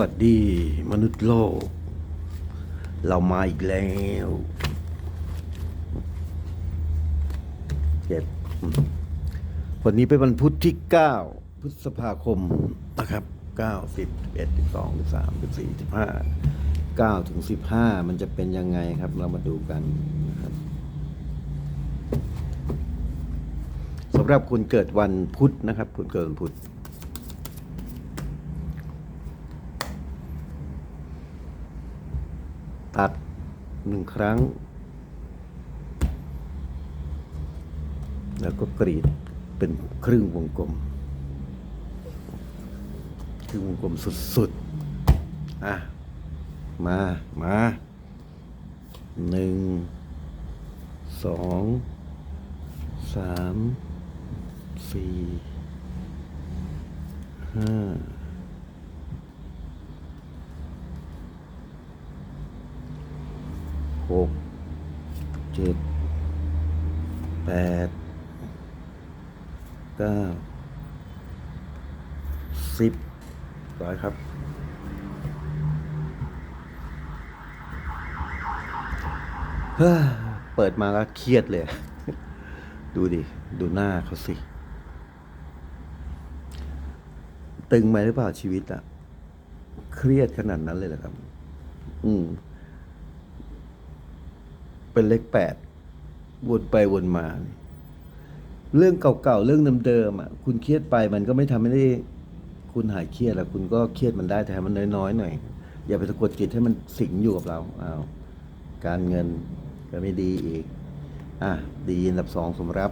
วัสดีมนุษย์โลก เรามาอีกแล้วเจ็ดวันนี้เป็นวันพุธที่ 9 พฤษภาคมนะครับ 9 10 11 12 13 14 15 9 ถึง 15 มันจะเป็นยังไงครับ เรามาดูกันนะครับสำหรับคุณเกิดวันพุธนะครับคุณเกิดวันพุธ ตัดหนึ่งครั้ง แล้วก็กรีดเป็นครึ่งวงกลม ครึ่งวงกลมสุดๆ อะ มา มาหนึ่งสองสามสี่ห้า หกเจ็ดแปดเก้าสิบร้อยครับ เฮ้เปิดมาก็เครียดเลย ดูดิ ดูหน้าเขาสิ ตึงไหมหรือเปล่าชีวิตอะเครียดขนาดนั้นเลยเหรอครับ อืม เป็นเลขแปดวนไปวนมา เรื่องเก่าๆเรื่องเดิมๆอะคุณเครียดไปมันก็ไม่ทำให้ได้คุณหายเครียดแล้วคุณก็เครียดมันได้แต่ให้มันน้อยๆหน่อย อย่าไปสะกดจิตให้มันสิงอยู่กับเราอ้าวการเงินก็ไม่ดีอีก อะดีอันดับสองสมรับ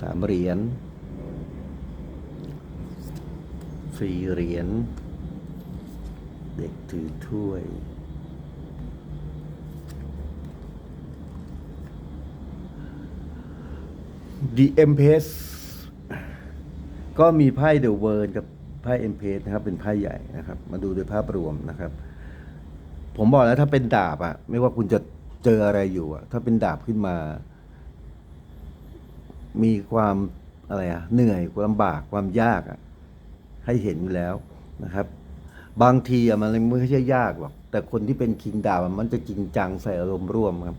สามเหรียญสี่เหรียญเด็กถือถ้วย The Empress ก็มีไพ่เดอะเวิร์นกับไพ่เอ็มเพสนะครับ เป็นไพ่ใหญ่นะครับ มาดูโดยภาพรวมนะครับ ผมบอกแล้วถ้าเป็นดาบอะไม่ว่าคุณจะเจออะไรอยู่อะถ้าเป็นดาบขึ้นมา มีความอะไรอะเหนื่อยความลำบากความยากอะให้เห็นแล้วนะครับ บางทีอะมันไม่ใช่ยากหรอกแต่คนที่เป็นคิงดาบมันจะจริงจังใส่อารมณ์ร่วมครับ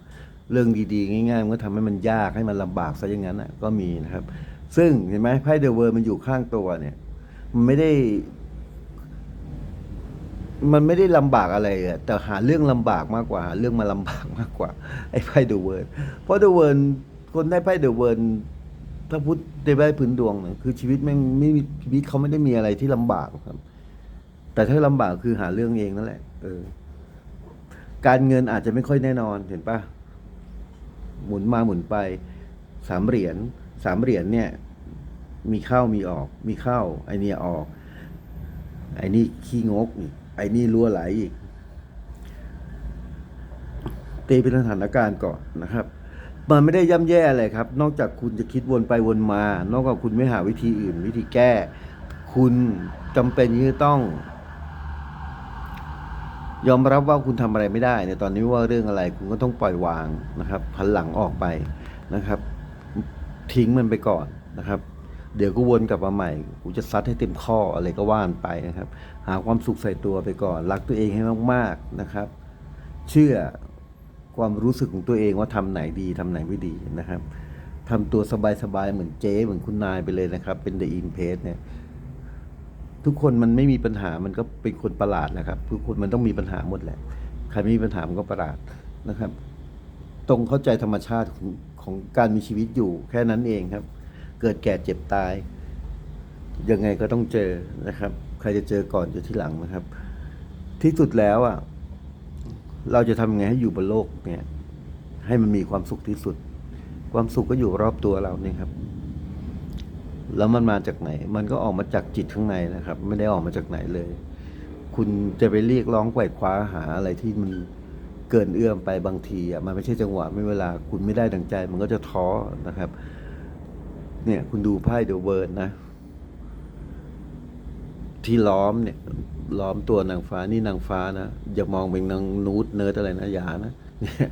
เรื่องดีๆ ง่ายๆ มันก็ทำให้มันยากให้มันลำบากซะอย่างนั้นนะก็มีนะครับ ซึ่งเห็นไหมไพ่เดอะเวิร์มันอยู่ข้างตัวเนี่ย มันไม่ได้ มันไม่ได้ลำบากอะไรอะแต่หาเรื่องลำบากมากกว่าหาเรื่องมาลำบากมากกว่า ไอ้ไพ่เดอะเวิร์เพราะเดอะเวิร์คนได้ไพ่เดอะเวิร์ถ้าพูดในใบพื้นดวงเนี่ยคือชีวิตแม่ไม่ชีวิตเขาไม่ได้มีอะไรที่ลำบากครับ แต่ถ้าลำบากคือหาเรื่องเองนั่นแหละเออการเงินอาจจะไม่ค่อยแน่นอนเห็นปะ หมุนมาหมุนไปสามเหรียญสามเหรียญเนี่ยมีเข้ามีออก มีเข้าไอเนี่ยออก ไอนี่ขี้งกอีกไอนี่รั่วไหลอีกตีเป็นสถานการณ์ก่อนนะครับ มันไม่ได้ย่ำแย่อะไรครับ นอกจากคุณจะคิดวนไปวนมา นอกจากคุณไม่หาวิธีอื่น วิธีแก้ คุณจำเป็นที่จะต้อง ยอมรับว่าคุณทำอะไรไม่ได้ในตอนนี้ว่าเรื่องอะไรคุณก็ต้องปล่อยวางนะครับพันหลังออกไปนะครับ ทิ้งมันไปก่อนนะครับ เดี๋ยวก็วนกลับมาใหม่กูจะซัดให้เต็มข้ออะไรก็ว่านไปนะครับ หาความสุขใส่ตัวไปก่อน รักตัวเองให้มากๆนะครับ เชื่อความรู้สึกของตัวเองว่าทำไหนดีทำไหนไม่ดีนะครับทำตัวสบายๆเหมือนเจ๊เหมือนคุณนายไปเลยนะครับ เป็นเดอะอินเพสเนี่ย ทุกคนมันไม่มีปัญหามันก็เป็นคนประหลาดนะครับทุกคนมันต้องมีปัญหาหมดแหละ ใครไม่มีปัญหามันก็ประหลาดนะครับ ตรงเข้าใจธรรมชาติของของการมีชีวิตอยู่แค่นั้นเองครับ เกิดแก่เจ็บตาย ยังไงก็ต้องเจอนะครับ ใครจะเจอก่อนเจอที่หลังนะครับ ที่สุดแล้วอะเราจะทำยังไงให้อยู่บนโลกเนี่ย ให้มันมีความสุขที่สุด ความสุขก็อยู่รอบตัวเราเนี่ยครับ แล้วมันมาจากไหน มันก็ออกมาจากจิตข้างในนะครับ ไม่ได้ออกมาจากไหนเลย คุณจะไปเรียกร้องไขว่คว้าหาอะไรที่มันเกินเอื้อมไปบางทีอะมันไม่ใช่จังหวะไม่เวลา คุณไม่ได้ดังใจ มันก็จะท้อนะครับ เนี่ยคุณดูไพ่เดอะเวิร์นนะ ที่ล้อมเนี่ย ล้อมตัวนางฟ้านี่นางฟ้านะอย่ามองเป็นนางนูดเนิร์ดอะไรนะอย่านะเนี่ย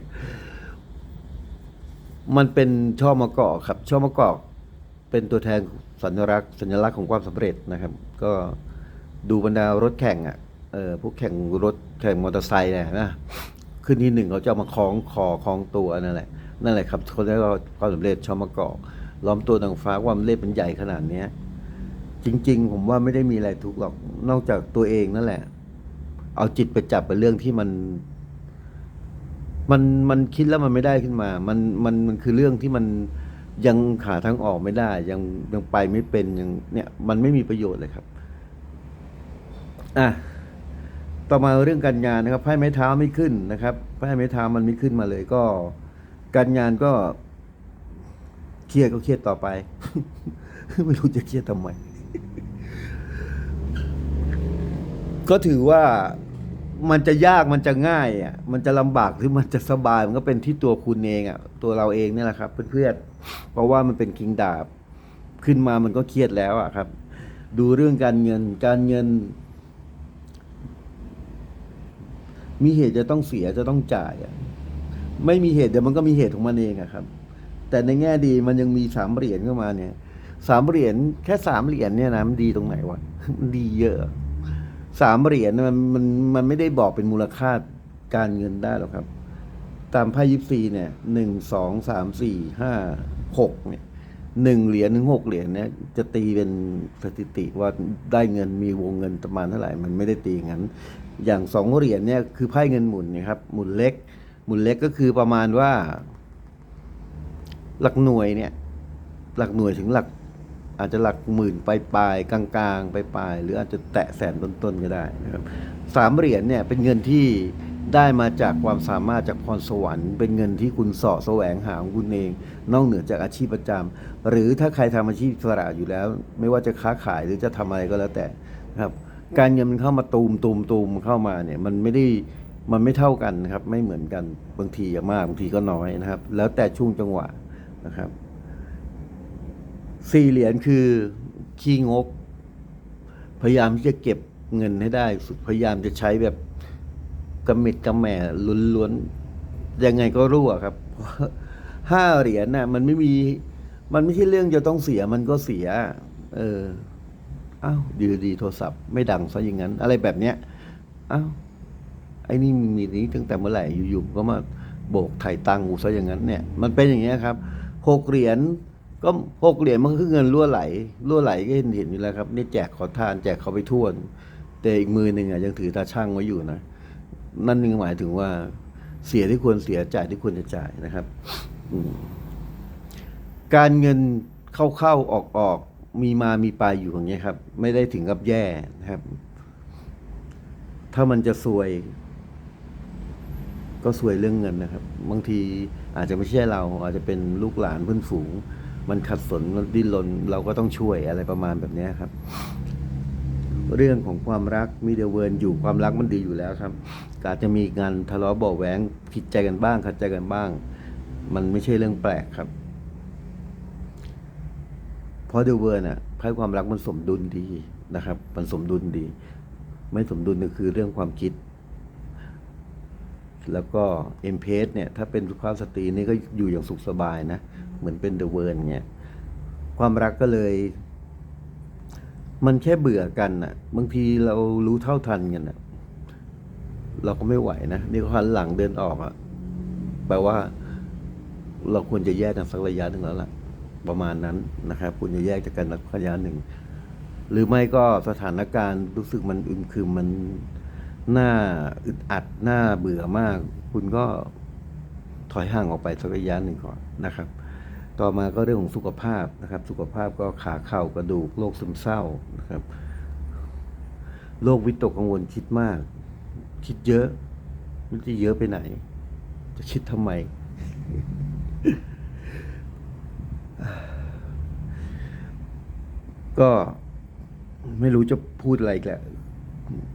มันเป็นช่อมะกอกครับ ช่อมะกอกเป็นตัวแทน สัญลักษณ์สัญลักษณ์ของความสำเร็จนะครับ ก็ดูบรรดารถแข่งอะเออพวกแข่งรถแข่งมอเตอร์ไซค์เนี่ยนะขึ้นที่หนึ่งเขาจะเอามาคล้องคอคล้องตัวนั่นแหละนั่นแหละครับคนได้ความสำเร็จชอมากอกล้อมตัวนางฟ้าความเล่เป็นใหญ่ขนาดเนี้ยจริง ๆ ผมว่าไม่ได้มีอะไรทุกหรอกนอกจากตัวเองนั่นแหละ เอาจิตไปจับเป็นเรื่องที่มันมันมันคิดแล้วมันไม่ได้ขึ้นมา มันมันมันคือเรื่องที่มัน ยังหาทางออกไม่ได้ ยังยังไปไม่เป็นยังเนี่ยมันไม่มีประโยชน์เลยครับอะต่อมาเรื่องการงานนะครับไพ่ไม้เท้าไม่ขึ้นนะครับไพ่ไม้เท้ามันไม่ขึ้นมาเลยก็ การงานก็เครียดก็เครียดต่อไป ไม่รู้จะเครียดทำไม ก็ถือว่ามันจะยากมันจะง่ายอะมันจะลำบากหรือมันจะสบายมันก็เป็นที่ตัวคุณเองอะตัวเราเองเนี่ยแหละครับเพื่อนๆ เพราะว่ามันเป็นคิงดาบ ขึ้นมามันก็เครียดแล้วอะครับ ดูเรื่องการเงินการเงิน มีเหตุจะต้องเสียจะต้องจ่ายอะไม่มีเหตุเดี๋ยวมันก็มีเหตุของมันเองอะครับ แต่ในแง่ดีมันยังมีสามเหรียญเข้ามาเนี่ยสามเหรียญแค่สามเหรียญเนี่ยนะมันดีตรงไหนวะมันดีเยอะสามเหรียญมันมันมันไม่ได้บอกเป็นมูลค่าการเงินได้หรอกครับ ตามไพ่ยิปซีเนี่ยหนึ่งสองสามสี่ห้าหกเนี่ยหนึ่งเหรียญถึงหกเหรียญเนี่ยจะตีเป็นสถิติว่าได้เงินมีวงเงินประมาณเท่าไหร่มันไม่ได้ตีอย่างนั้น อย่างสองเหรียญเนี่ยคือไพ่เงินหมุนนี่ยครับหมุนเล็ก หมุนเล็กก็คือประมาณว่า หลักหน่วยเนี่ย หลักหน่วยถึงหลัก อาจจะหลักหมื่นปลายปลายกลางๆปลายปลายหรืออาจจะแตะแสนต้นๆก็ได้นะครับสามเหรียญเนี่ยเป็นเงินที่ ได้มาจากความสามารถจากพรสวรรค์ เป็นเงินที่คุณสาะแสวงหาของคุณเอง นอกเหนือจากอาชีพประจำหรือถ้าใครทำอาชีพสระอยู่แล้ว ไม่ว่าจะค้าขายหรือจะทำอะไรก็แล้วแต่นะครับ การเงินมันเข้ามาตูมตูมตูมเข้ามาเนี่ยมันไม่ได้มันไม่เท่ากันครับ ไม่เหมือนกันบางทีอย่างมากบางทีก็น้อยนะครับ แล้วแต่ช่วงจังหวะนะครับสี่เหรียญคือขี้งก พยายามที่จะเก็บเงินให้ได้สุดพยายามจะใช้แบบ กระมิดกระแหม่ล้วนๆยังไงก็รั่วครับห้าเหรียญน่ะ มันไม่มี มันไม่ใช่เรื่องจะต้องเสียมันก็เสีย เอออ้าวดีดีๆโทรศัพท์ไม่ดังซะอย่างนั้น อะไรแบบเนี้ยอ้าวไอ้นี่มีนี้ตั้งแต่เมื่อไหร่อยู่ๆก็มาโบกไถ่ตังค์กูซะอย่างนั้น เนี่ย มันเป็นอย่างเงี้ยครับหกเหรียญก็หกเหรียญมันก็คือเงินรั่วไหลรั่วไหลก็เห็นเห็นอยู่แล้วครับ นี่แจกขอทานแจกเขาไปทั่วแต่อีกมือหนึ่งอะยังถือตาช่างไว้อยู่นะ นั่นนึงหมายถึงว่าเสียที่ควรเสียจ่ายที่ควรจะจ่ายนะครับการเงินเข้าเข้าออกออกมีมามีไปอยู่อย่างเงี้ยครับ ไม่ได้ถึงกับแย่นะครับ ถ้ามันจะซวย ก็ซวยเรื่องเงินนะครับ บางทีอาจจะไม่ใช่เรา อาจจะเป็นลูกหลานเพื่อนฝูง มันขัดสนมันดิ้นรนเราก็ต้องช่วยอะไรประมาณแบบนี้ครับ เรื่องของความรักมีเดเวิร์นอยู่ความรักมันดีอยู่แล้วครับ ก็อาจจะมีงานทะเลาะเบาะแหวงผิดใจกันบ้างขัดใจกันบ้าง มันไม่ใช่เรื่องแปลกครับเพราะเดเวิร์นอะไพ่ความรักมันสมดุลดีนะครับ มันสมดุลดี ไม่สมดุลก็คือเรื่องความคิด แล้วก็เอ็มเพสเนี่ยถ้าเป็นสุภาพสตรีนี่ก็อยู่อย่างสุขสบายนะ เหมือนเป็นเดอะเวิร์นเนี่ยความรักก็เลย มันแค่เบื่อกันน่ะ บางทีเรารู้เท่าทันกันน่ะ เราก็ไม่ไหวนะนี่ขันหลังเดินออกอะแปลว่า เราควรจะแยกกันสักระยะหนึ่งแล้วล่ะ ประมาณนั้นนะครับควรจะแยกจากกันสักระยะหนึ่ง หรือไม่ก็สถานการณ์รู้สึกมันอึมครึมมันน่าอึดอัดหน่าเบื่อมาก คุณก็ถอยห่างออกไปสักระยะหนึ่งก่อนนะครับ ต่อมาก็เรื่องของสุขภาพนะครับ สุขภาพก็ขาเข่ากระดูกโรคซึมเศร้านะครับโรควิตกกังวลคิดมาก คิดเยอะมันจะเยอะไปไหน จะคิดทำไม ก็ไม่รู้จะพูดอะไรอีกแหละ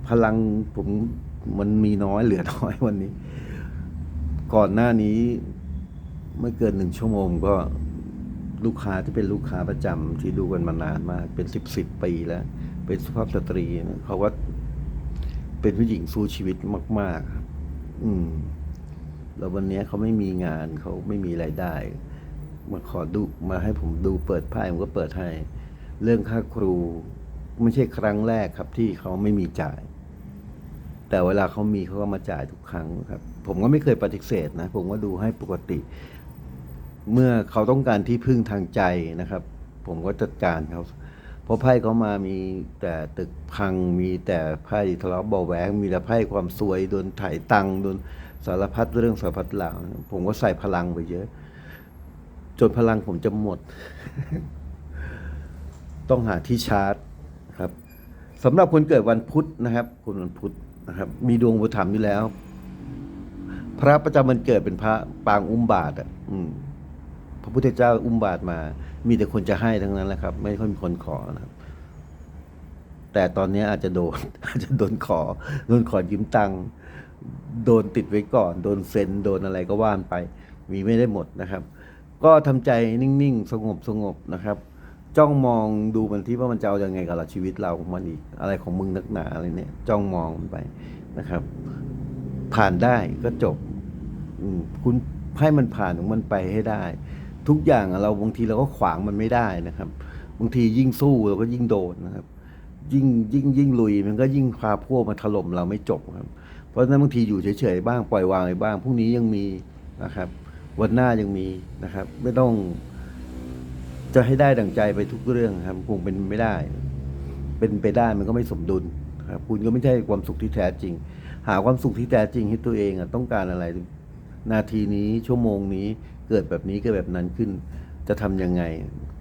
พลังผมมันมีน้อยเหลือน้อยวันนี้ ก่อนหน้านี้ไม่เกินหนึ่งชั่วโมงก็ลูกค้าที่เป็นลูกค้าประจำที่ดูกันมานานมาก เป็นสิบสิบปีแล้ว เป็นสุภาพสตรีนะเขาว่า เป็นผู้หญิงสู้ชีวิตมากๆครับอืม แล้ววันนี้เขาไม่มีงานเขาไม่มีรายได้ มาขอดูมาให้ผมดูเปิดไพ่ผมก็เปิดให้ เรื่องค่าครู ไม่ใช่ครั้งแรกครับที่เขาไม่มีจ่าย แต่เวลาเขามีเขาก็มาจ่ายทุกครั้งครับ ผมก็ไม่เคยปฏิเสธนะ ผมก็ดูให้ปกติ เมื่อเขาต้องการที่พึ่งทางใจนะครับ ผมก็จัดการเขา ราะไพ่เขามามีแต่ตึกพังมีแต่ไพ่ทะเลาะเบาแหวงมีแต่ไพ่ความซวยโดนถ่ายตังค์โดนสารพัดเรื่องสารพัดหลังผมก็ใส่พลังไปเยอะ จนพลังผมจะหมด ต้องหาที่ชาร์จครับสำหรับคนเกิดวันพุธนะครับคนวันพุธนะครับ มีดวงบุญธรรมอยู่แล้ว พระประจำวันเกิดเป็นพระปางอุ้มบาทอะพระพุทธเจ้าอุ้มบาทมา มีแต่คนจะให้ทั้งนั้นแหละครับ ไม่ค่อยมีคนขอนะครับ แต่ตอนนี้อาจจะโดนอาจจะโดนขอโดนขอยืมตังค์โดนติดไว้ก่อน โดนเซ็นโดนอะไรก็ว่านไป มีไม่ได้หมดนะครับ ก็ทำใจนิ่งๆ สงบสงบนะครับ จ้องมองดูมันที่ว่ามันจะเอาอยังไงกับเราชีวิตเราของมันอีก อะไรของมึงนักหนาอะไรเนี่ย จ้องมองมันไปนะครับ ผ่านได้ก็จบคุณให้มันผ่านของมันไปให้ได้ ทุกอย่างเราบางทีเราก็ขวางมันไม่ได้นะครับ บางทียิ่งสู้เราก็ยิ่งโดนนะครับ ยิ่งยิ่งยิ่งลุยมันก็ยิ่งพาพวกมาถล่มเราไม่จบครับ เพราะฉะนั้นบางทีอยู่เฉยๆบ้างปล่อยวางไปบ้างพรุ่งนี้ยังมีนะครับ วันหน้ายังมีนะครับ ไม่ต้อง จะให้ได้ดั่งใจไปทุกเรื่องครับคงเป็นไม่ได้ เป็นไปได้มันก็ไม่สมดุลครับคุณก็ไม่ใช่ความสุขที่แท้จริง หาความสุขที่แท้จริงให้ตัวเองอะต้องการอะไรนาทีนี้ชั่วโมงนี้ เกิดแบบนี้เกิดแบบนั้นขึ้น จะทำยังไง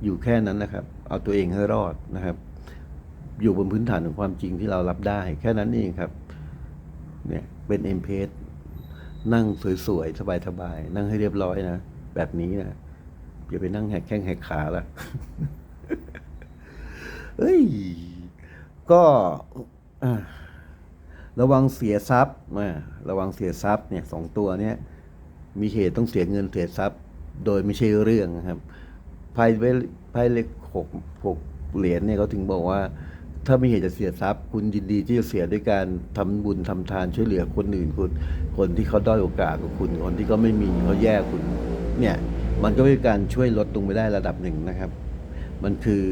อยู่แค่นั้นนะครับ เอาตัวเองให้รอดนะครับ อยู่บนพื้นฐานของความจริงที่เรารับได้ แค่นั้นเองครับ เนี่ยเป็นเอ็มเพสนั่งสวยๆ สบายๆ นั่งให้เรียบร้อยนะ แบบนี้นะอย่าไปนั่งแหกแข้งแหกขาละเอ้ย ก็ระวังเสียทรัพย์อ่าระวังเสียทรัพย์เนี่ยสองตัวเนี้ย มีเหตุต้องเสียเงินเสียทรัพย์ โดยไม่ใช่เรื่องนะครับไพ่เวไพ่เลขหกหกเหรียญเนี่ยเขาถึงบอกว่า ถ้ามีเหตุจะเสียทรัพย์ คุณยินดีที่จะเสียด้วยการทำบุญทำทานช่วยเหลือคนอื่นคุณคนที่เขาด้อยโอกาสกับคุณคนที่เขาไม่มีเขาแย่คุณเนี่ยมันก็เป็นการช่วยลดลงไปได้ระดับหนึ่งนะครับ มันคือ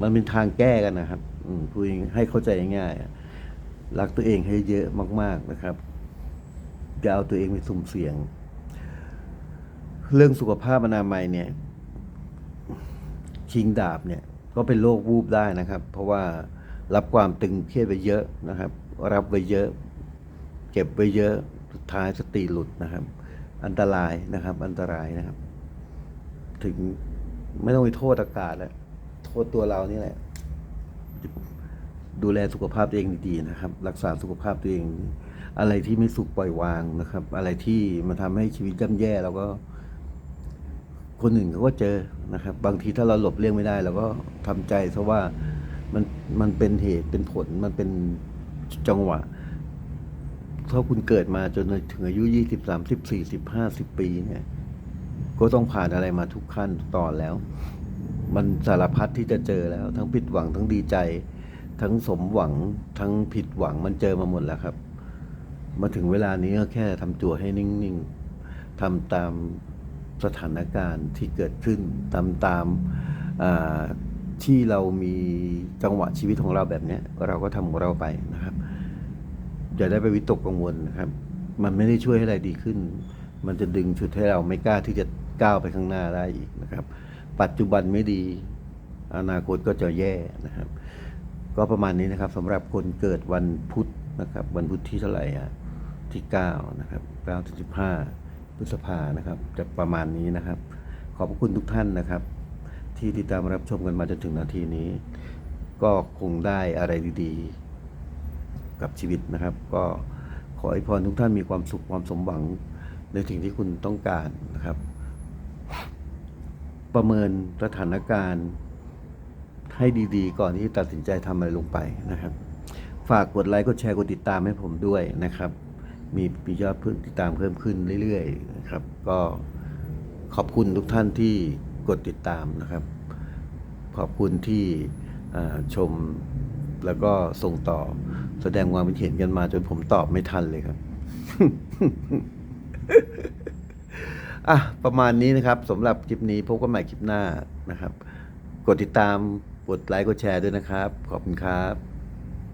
มันเป็นทางแก้กันนะครับพูดให้เข้าใจง่ายๆรักตัวเองให้เยอะมาก ๆนะครับ อย่าเอาตัวเองไปสุ่มเสี่ยง เรื่องสุขภาพอนามัยเนี่ยชิงดาบเนี่ย ก็เป็นโรควูบได้นะครับ เพราะว่ารับความตึงเครียดไปเยอะนะครับ รับไปเยอะ เก็บไปเยอะสุดท้ายสติหลุดนะครับ อันตรายนะครับ อันตรายนะครับ ถึงไม่ต้องไปโทษอากาศแล้วโทษตัวเรานี่แหละ ดูแลสุขภาพตัวเองดีๆนะครับ รักษาสุขภาพตัวเอง อะไรที่ไม่สุขปล่อยวางนะครับ อะไรที่มันทำให้ชีวิตย่ำแย่เราก็ คนอื่นเขาก็เจอนะครับ บางทีถ้าเราหลบเลี่ยงไม่ได้เราก็ทำใจซะว่ามันมันเป็นเหตุเป็นผลมันเป็นจังหวะถ้าคุณเกิดมาจนถึงอายุยี่สิบสามสิบสี่สิบห้าสิบปีเนี่ย ก็ต้องผ่านอะไรมาทุกขั้นตอนแล้ว มันสารพัดที่จะเจอแล้ว ทั้งผิดหวังทั้งดีใจ ทั้งสมหวังทั้งผิดหวังมันเจอมาหมดแล้วครับ มาถึงเวลานี้ก็แค่ทำตัวให้นิ่งๆทำตามสถานการณ์ที่เกิดขึ้นตามอ่าที่เรามีจังหวะชีวิตของเราแบบนี้เราก็ทำของเราไปนะครับอย่าได้ไปวิตกกังวลนะครับ มันไม่ได้ช่วยให้อะไรดีขึ้น มันจะดึงชุดให้เราไม่กล้าที่จะก้าวไปข้างหน้าได้อีกนะครับ ปัจจุบันไม่ดี อนาคตก็จะแย่นะครับ ก็ประมาณนี้นะครับสำหรับคนเกิดวันพุธนะครับ วันพุธที่เท่าไหร่อะ ที่เก้านะครับเก้าถึงสิบห้าพฤษภานะครับ จะประมาณนี้นะครับ ขอบพระคุณทุกท่านนะครับ ที่ติดตามรับชมกันมาจนถึงนาทีนี้ ก็คงได้อะไรดีๆ กับชีวิตนะครับ ก็ขอให้พรทุกท่านมีความสุขความสมหวังในสิ่งที่คุณต้องการนะครับ ประเมินสถานการณ์ให้ดีๆ ก่อนที่จะตัดสินใจทำอะไรลงไปนะครับ ฝากกดไลค์กดแชร์กดติดตามให้ผมด้วยนะครับ มีมียอดเพิ่มติดตามเพิ่มขึ้นเรื่อยๆนะครับ ก็ขอบคุณทุกท่านที่กดติดตามนะครับ ขอบคุณที่ชมแล้วก็ส่งต่อแสดงความคิดเห็นกันมาจนผมตอบไม่ทันเลยครับ อะ ประมาณนี้นะครับสำหรับคลิปนี้พบกันใหม่คลิปหน้านะครับ กดติดตามกดไลค์กดแชร์ด้วยนะครับ ขอบคุณครับ